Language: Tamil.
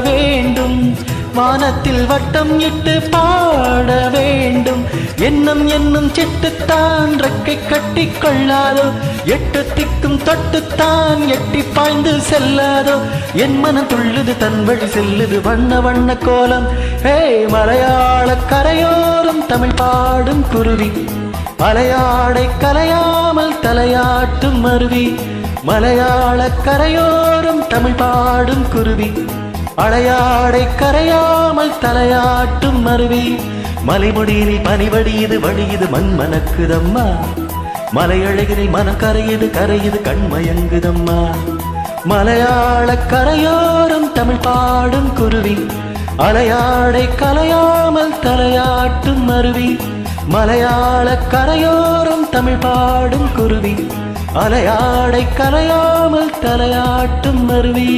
வேண்டும். வானத்தில் வட்டம் இட்டு பாட வேண்டும். எண்ணம் என்னும் சிட்டுத்தான் ரெக்கை கட்டி கொள்ளாதோ எட்டு திக்கும் தொட்டுத்தான் எட்டி பாய்ந்து செல்லாதோ என் மனம் துள்ளுது தன் வழி செல்லுது வண்ண வண்ண கோலம். ஹே மலையாள கரையோரம் தமிழ் பாடும் குருவி. மலையாடை கலையாமல் தலையாட்டும் மருவி மலையாள கரையோரம் தமிழ் பாடும் குருவி. அடையாடை கரையாமல் தலையாட்டும் மருவி மலைமுடியினில் பனிவடியுது வழியுது மண் மணக்குதம்மா மலையழகினில் மனம் கரையுது கரையுது கண்மயங்குதம்மா. மலையாள கரையோரம் தமிழ் பாடும் குருவி. அலையாடை கலையாமல் தலையாட்டும் மருவி மலையாள கரையோரம் தமிழ் பாடும் குருவி. அலையாடை கலையாமல் தலையாட்டும் மருவி